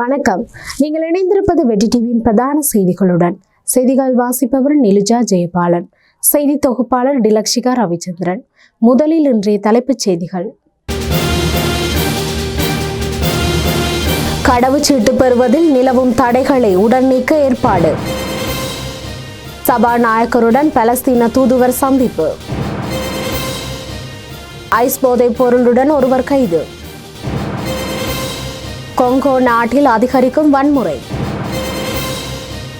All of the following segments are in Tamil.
வணக்கம். நீங்கள் இணைந்திருப்பது வெற்றி டிவியின் பிரதான செய்திகளுடன். செய்திகள் வாசிப்பவர் நிலுஜா ஜெயபாலன். செய்தி தொகுப்பாளர் டிலக்ஷிகா ரவிச்சந்திரன். முதலில் இன்றைய தலைப்புச் செய்திகள். கடவுச்சீட்டு பெறுவதில் நிலவும் தடைகளை உடன் நீக்க ஏற்பாடு. சபாநாயகருடன் பலஸ்தீன தூதுவர் சந்திப்பு. ஐஸ் போதைப் பொருளுடன் ஒருவர் கைது. கொங்கோ நாட்டில் அதிகரிக்கும் வன்முறை.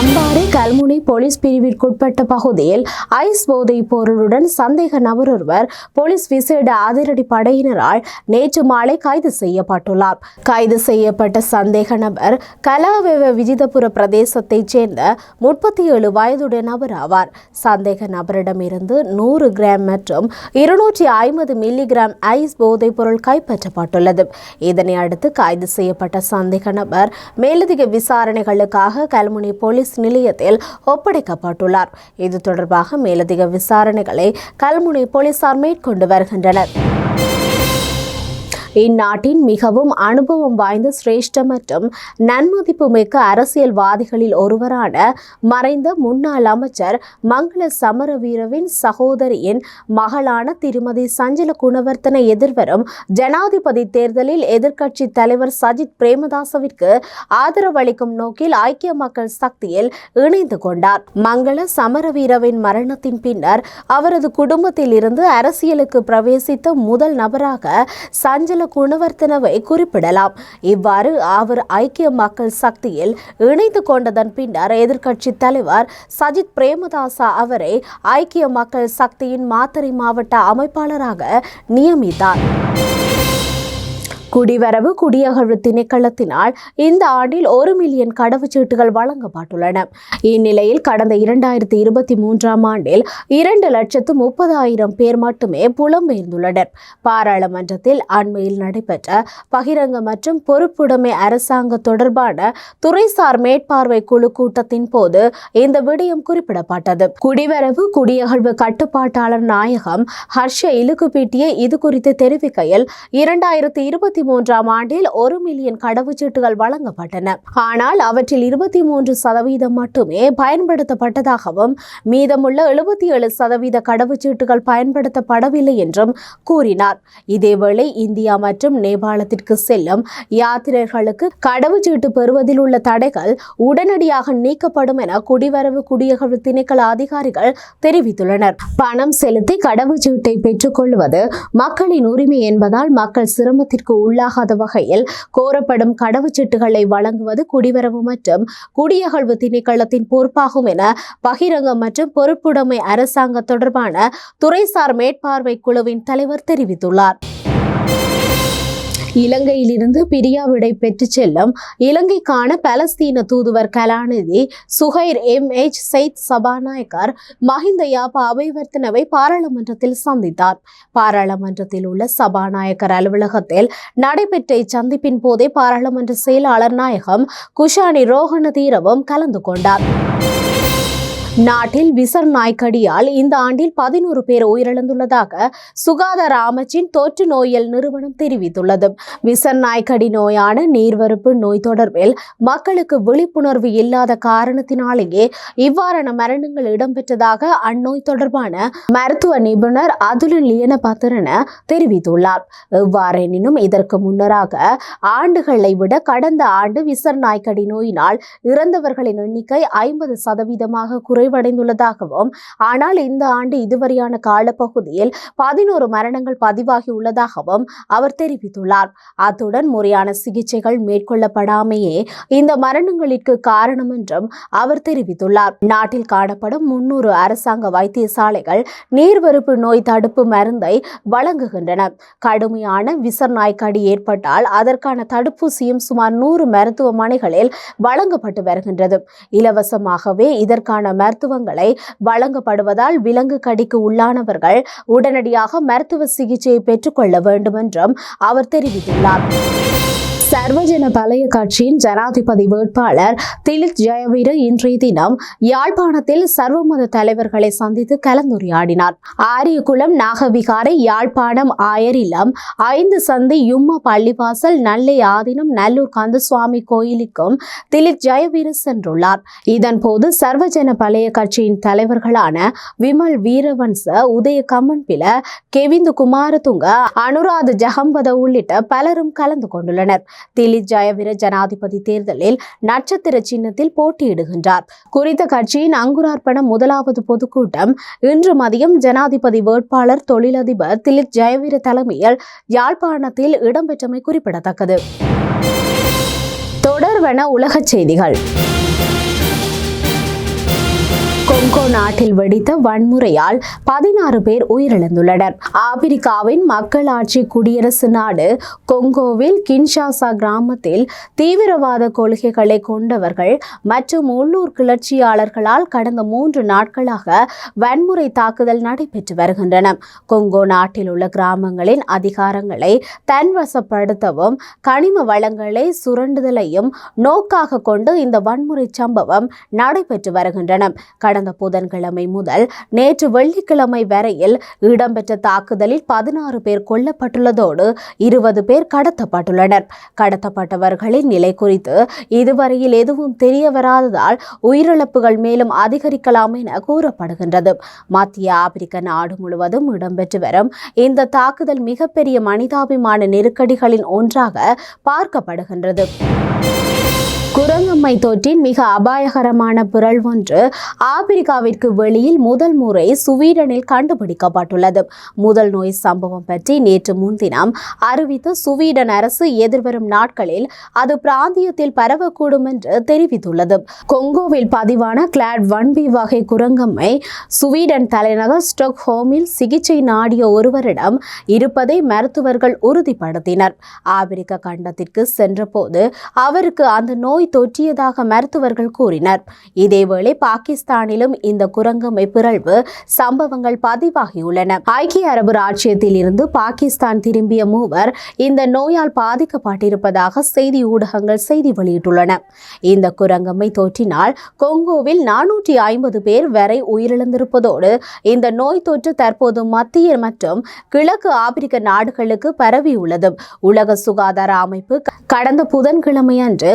அம்பாறை கல்முனை போலீஸ் பிரிவிற்குட்பட்ட பகுதியில் ஐஸ் போதைப் பொருளுடன் சந்தேக நபர் ஒருவர் போலீஸ் விசேட அதிரடி படையினரால் நேற்று மாலை கைது செய்யப்பட்டுள்ளார். கைது செய்யப்பட்ட சந்தேக நபர் கலாவெவ விஜிதபுர பிரதேசத்தைச் சேர்ந்த முப்பத்தி ஏழு வயதுடைய நபர் ஆவார் சந்தேக நபரிடமிருந்து நூறு கிராம் மற்றும் இருநூற்றி ஐம்பது மில்லிகிராம் ஐஸ் போதைப் பொருள் கைப்பற்றப்பட்டுள்ளது. இதனை அடுத்து கைது செய்யப்பட்ட சந்தேக நபர் மேலதிக விசாரணைகளுக்காக கல்முனை போலீஸ் நிலையத்தில் ஒப்படைக்கப்பட்டுள்ளார். இது தொடர்பாக மேலதிக விசாரணைகளை கல்முனை போலீசார் மேற்கொண்டு வருகின்றனர். இந்நாட்டின் மிகவும் அனுபவம் வாய்ந்த சிரேஷ்ட மற்றும் நன்மதிப்பு மிக்க அரசியல்வாதிகளில் ஒருவரான மறைந்த முன்னாள் அமைச்சர் மங்கள சமரவீரவின் சகோதரியின் மகளான திருமதி சஞ்சல குணவர்த்தனை எதிர்வரும் ஜனாதிபதி தேர்தலில் எதிர்க்கட்சி தலைவர் சஜித் பிரேமதாசவிற்கு ஆதரவளிக்கும் நோக்கில் ஐக்கிய மக்கள் சக்தியில் இணைந்து கொண்டார். மங்கள சமரவீரவின் மரணத்தின் பின்னர் அவரது குடும்பத்தில் இருந்து அரசியலுக்கு பிரவேசித்த முதல் நபராக சஞ்சல குணவர்த்தனவை குறிப்பிடலாம். இவ்வாறு அவர் ஐக்கிய மக்கள் சக்தியில் இணைந்து கொண்டதன் பின்னர் எதிர்க்கட்சி தலைவர் சஜித் பிரேமதாசா அவரை ஐக்கிய மக்கள் சக்தியின் மாத்தறை மாவட்ட அமைப்பாளராக நியமித்தார். குடிவரவு குடியகழ்வு திணைக்களத்தினால் இந்த ஆண்டில் ஒரு மில்லியன் கடவுச்சீட்டுகள் வழங்கப்பட்டுள்ளன. இந்நிலையில் கடந்த இரண்டாயிரத்தி இருபத்தி மூன்றாம் ஆண்டில் இரண்டு லட்சத்து முப்பதாயிரம் பேர் மட்டுமே புலம்பெயர்ந்துள்ளனர். பாராளுமன்றத்தில் அண்மையில் நடைபெற்ற பகிரங்க மற்றும் பொறுப்புடைமை அரசாங்க தொடர்பான துறைசார் மேற்பார்வை குழு கூட்டத்தின் போது இந்த விடயம் குறிப்பிடப்பட்டது. குடிவரவு குடியகழ்வு கட்டுப்பாட்டாளர் நாயகம் ஹர்ஷ இலுக்குபீட்டிய இது குறித்து தெரிவிக்கையில் இரண்டாயிரத்தி இருபத்தி மூன்றாம் ஆண்டில் ஒரு மில்லியன் கடவுச்சீட்டுகள் வழங்கப்பட்டன. ஆனால் அவற்றில் இருபத்தி மூன்று சதவீதம் மட்டுமே பயன்படுத்தப்பட்டதாகவும் மீதமுள்ள எழுபத்தி ஏழு சதவீத கடவுச்சீட்டுகள் பயன்படுத்தப்படவில்லை என்றும் கூறினார். இதேவேளை இந்தியா மற்றும் நேபாளத்திற்கு செல்லும் யாத்திரைகளுக்கு கடவுச்சீட்டு பெறுவதில் உள்ள தடைகள் உடனடியாக நீக்கப்படும் என குடிவரவு குடியகழ்வு திணைக்கள அதிகாரிகள் தெரிவித்துள்ளனர். பணம் செலுத்தி கடவுச்சீட்டை பெற்றுக்கொள்வது மக்களின் உரிமை என்பதால் மக்கள் சிரமத்திற்கு உள்ளாகாத வகையில் கோரப்படும் கடவுச்சீட்டுகளை வழங்குவது குடிவரவு மற்றும் குடியகழ்வு திணைக்களத்தின் பொறுப்பாகும் என பகிரங்க மற்றும் பொறுப்புடைமை அரசாங்க தொடர்பான துறைசார் மேற்பார்வை குழுவின் தலைவர் தெரிவித்துள்ளார். இலங்கையிலிருந்து பிரியா விடை செல்லும் இலங்கைக்கான பலஸ்தீன தூதுவர் கலாநிதி சுஹைர் எம். எச். சைத் சபாநாயகர் மஹிந்த யாபா அபைவர்த்தனவை பாராளுமன்றத்தில் சந்தித்தார். பாராளுமன்றத்தில் உள்ள சபாநாயகர் அலுவலகத்தில் நடைபெற்ற இச்சந்திப்பின் போதே பாராளுமன்ற செயலாளர் நாயகம் குஷானி ரோஹண தீரவும் கலந்து கொண்டார். நாட்டில் விசர் நாய்க்கடியால் இந்த ஆண்டில் பதினோரு பேர் உயிரிழந்துள்ளதாக சுகாதார அமைச்சின் தொற்று நோயியல் நிறுவனம் தெரிவித்துள்ளது. விசர் நாய்க்கடி நோயான நீர்வரப்பு நோய் தொடர்பில் மக்களுக்கு விழிப்புணர்வு இல்லாத காரணத்தினாலேயே இவ்வாறான மரணங்கள் இடம்பெற்றதாக அந்நோய் தொடர்பான மருத்துவ நிபுணர் அதுலன் லியன பத்திரன தெரிவித்துள்ளார். எவ்வாறெனினும் இதற்கு முன்னராக ஆண்டுகளை விட கடந்த ஆண்டு விசர் நாய்க்கடி நோயினால் இறந்தவர்களின் எண்ணிக்கை ஐம்பது சதவீதமாக குறைவடைந்துள்ளதாகவும் ஆனால் இந்த ஆண்டு இதுவரையான காலப்பகுதியில் பதினோரு மரணங்கள் பதிவாகியுள்ளதாகவும் அவர் தெரிவித்துள்ளார். அத்துடன் முறையான சிகிச்சைகள் மேற்கொள்ளப்படாமையே இந்த மரணங்களிற்கு காரணம் என்றும் அவர் தெரிவித்துள்ளார். நாட்டில் காணப்படும் முன்னூறு அரசாங்க வைத்தியசாலைகள் நீர்வரப்பு நோய் தடுப்பு மருந்தை வழங்குகின்றன. கடுமையான விசர் நாய்க்கடி ஏற்பட்டால் அதற்கான தடுப்பூசியும் சுமார் நூறு மருத்துவமனைகளில் வழங்கப்பட்டு வருகின்றது. இலவசமாகவே இதற்கான மருத்துவங்களை வழங்கப்படுவதால் விலங்கு கடிக்கு உள்ளானவர்கள் உடனடியாக மருத்துவ சிகிச்சையை பெற்றுக்கொள்ள வேண்டும் என்றும் அவர் தெரிவித்துள்ளார். சர்வஜன பழைய கட்சியின் ஜனாதிபதி வேட்பாளர் திலித் ஜெயவீர இன்றைய தினம் யாழ்ப்பாணத்தில் சர்வமத தலைவர்களை சந்தித்து கலந்துரையாடினார். ஆரியகுளம் நாகவிகாரை யாழ்ப்பாணம் ஆயர் இல்லம் ஐந்து சந்தி யும்ம பள்ளிவாசல் நல்லை ஆதினம் நல்லூர் கந்தசுவாமி கோயிலுக்கும் திலித் ஜெயவீர சென்றுள்ளார். இதன்போது சர்வஜன பழைய கட்சியின் தலைவர்களான விமல் வீரவன்ச உதய கம்மன்பில கெவிந்து குமாரதுங்க அனுராத ஜஹம்பத உள்ளிட்ட பலரும் கலந்து கொண்டுள்ளனர். திலித் ஜெயவீர ஜனாதிபதி தேர்தலில் நட்சத்திர சின்னத்தில் போட்டியிடுகின்றார். குறித்த கட்சியின் அங்குரார்ப்பண முதலாவது பொதுக்கூட்டம் இன்று மதியம் ஜனாதிபதி வேட்பாளர் தொழிலதிபர் திலித் ஜெயவீர தலைமையில் யாழ்ப்பாணத்தில் இடம்பெற்றமை குறிப்பிடத்தக்கது. தொடர்வன உலகச் செய்திகள். கொங்கோ நாட்டில் வெடித்த வன்முறையால் பதினாறு பேர் உயிரிழந்துள்ளனர். ஆப்பிரிக்காவின் மக்களாட்சி குடியரசு நாடு கொங்கோவில் கின்ஷாசா கிராமத்தில் தீவிரவாத கொள்கைகளை கொண்டவர்கள் மற்றும் உள்ளூர் கிளர்ச்சியாளர்களால் கடந்த மூன்று நாட்களாக வன்முறை தாக்குதல் நடைபெற்று வருகின்றன. கொங்கோ நாட்டில் உள்ள கிராமங்களின் அதிகாரங்களை தன்வசப்படுத்தவும் கனிம வளங்களை சுரண்டுதலையும் நோக்காக கொண்டு இந்த வன்முறை சம்பவம் நடைபெற்று வருகின்றன. கடந்த புதன்கிழமை முதல் நேற்று வெள்ளிக்கிழமை வரையில் இடம்பெற்ற தாக்குதலில் பதினாறு பேர் கொல்லப்பட்டுள்ளதோடு இருபது பேர் கடத்தப்பட்டுள்ளனர். கடத்தப்பட்டவர்களின் நிலை குறித்து இதுவரையில் எதுவும் தெரிய வராததால் உயிரிழப்புகள் மேலும் அதிகரிக்கலாம் என கூறப்படுகின்றது. மத்திய ஆப்பிரிக்க நாடு முழுவதும் இடம்பெற்று வரும் இந்த தாக்குதல் மிகப்பெரிய மனிதாபிமான நெருக்கடிகளின் ஒன்றாக பார்க்கப்படுகின்றது. குரங்கம்மை தொற்றின் மிக அபாயகரமான பிறழ் ஒன்று ஆப்பிரிக்காவிற்கு வெளியில் முதல் முறை சுவீடனில் கண்டுபிடிக்கப்பட்டுள்ளது. முதல் நோய் சம்பவம் பற்றி நேற்று முன்தினம் அறிவித்த சுவீடன் அரசு எதிர்வரும் நாட்களில் அது பிராந்தியத்தில் பரவக்கூடும் என்று தெரிவித்துள்ளது. கொங்கோவில் பதிவான கிளாட் ஒன் பி வகை குரங்கம்மை சுவீடன் தலைநகர் ஸ்டொக்ஹோமில் சிகிச்சை நாடிய ஒருவரிடம் இருப்பதை மருத்துவர்கள் உறுதிப்படுத்தினர். ஆப்பிரிக்க கண்டத்திற்கு சென்றபோது அவருக்கு அந்த நோய் தொற்றியதாக மருத்துவர்கள் கூறினர். இதேவேளை பாகிஸ்தானிலும் இந்த குரங்கமை பிறழ்வு சம்பவங்கள் பதிவாகியுள்ளன. ஐக்கிய அரபு ராஜ்யத்தில் இருந்து பாகிஸ்தான் திரும்பிய மூவர் இந்த நோயால் பாதிக்கப்பட்டிருப்பதாக செய்தி ஊடகங்கள் செய்தி வெளியிட்டுள்ளன. இந்த குரங்கம்மை தொற்றினால் கொங்கோவில் நானூற்றி ஐம்பது பேர் வரை உயிரிழந்திருப்பதோடு இந்த நோய் தொற்று தற்போது மத்திய மற்றும் கிழக்கு ஆப்பிரிக்க நாடுகளுக்கு பரவியுள்ளது. உலக சுகாதார அமைப்பு கடந்த புதன்கிழமை அன்று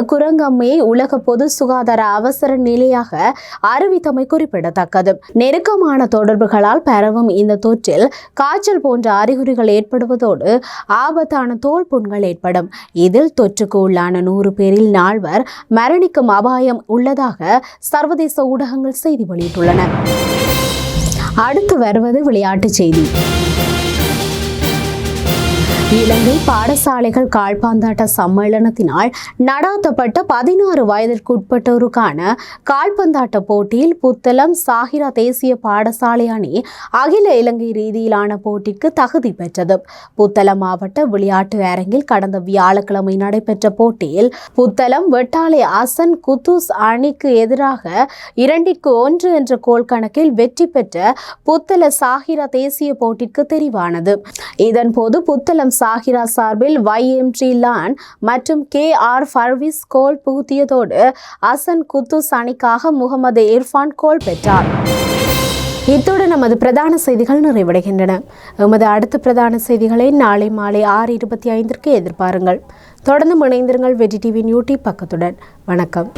குரங்கம்மையை உலக பொது சுகாதார அவசர நிலையாக அறிவித்தமை குறிப்பிடத்தக்கது. நெருக்கமான தொடர்புகளால் பரவும் இந்த தொற்றில் காய்ச்சல் போன்ற அறிகுறிகள் ஏற்படுவதோடு ஆபத்தான தோல் புண்கள் ஏற்படும். இதில் தொற்றுக்கு உள்ளான நூறு பேரில் நால்வர் மரணிக்கும் அபாயம் உள்ளதாக சர்வதேச ஊடகங்கள் செய்தி வெளியிட்டுள்ளன. அடுத்து வருவது விளையாட்டுச் செய்தி. இலங்கை பாடசாலைகள் கால்பந்தாட்ட சம்மேளனத்தினால் நடாத்தப்பட்ட பதினாறு வயதிற்குட்பட்டோருக்கான கால்பந்தாட்ட போட்டியில் புத்தளம் சாகிரா தேசிய பாடசாலை அணி அகில இலங்கை ரீதியிலான போட்டிக்கு தகுதி பெற்றது. புத்தளம் மாவட்ட விளையாட்டு அரங்கில் கடந்த வியாழக்கிழமை நடைபெற்ற போட்டியில் புத்தளம் வெட்டாலை அசன் குத்துஸ் அணிக்கு எதிராக இரண்டிற்கு ஒன்று என்ற கோல் கணக்கில் வெற்றி பெற்ற புத்தள சாகிரா தேசிய போட்டிக்கு தெரிவானது. இதன்போது புத்தளம் சாஹிரா சார்பில் YMG லான் மற்றும் கே ஆர் ஃபர்விஸ் கோல் புகுத்தியதோடு அசன் குத்துஸ் அணிக்காக முகமது இர்ஃபான் கோல் பெற்றார். இத்துடன் நமது பிரதான செய்திகள் நிறைவடைகின்றன. எமது அடுத்த பிரதான செய்திகளை நாளை மாலை ஆறு இருபத்தி ஐந்திற்கு எதிர்பாருங்கள். தொடர்ந்து இணைந்திருங்கள் வெற்றி டிவியின் யூடியூப் பக்கத்துடன். வணக்கம்.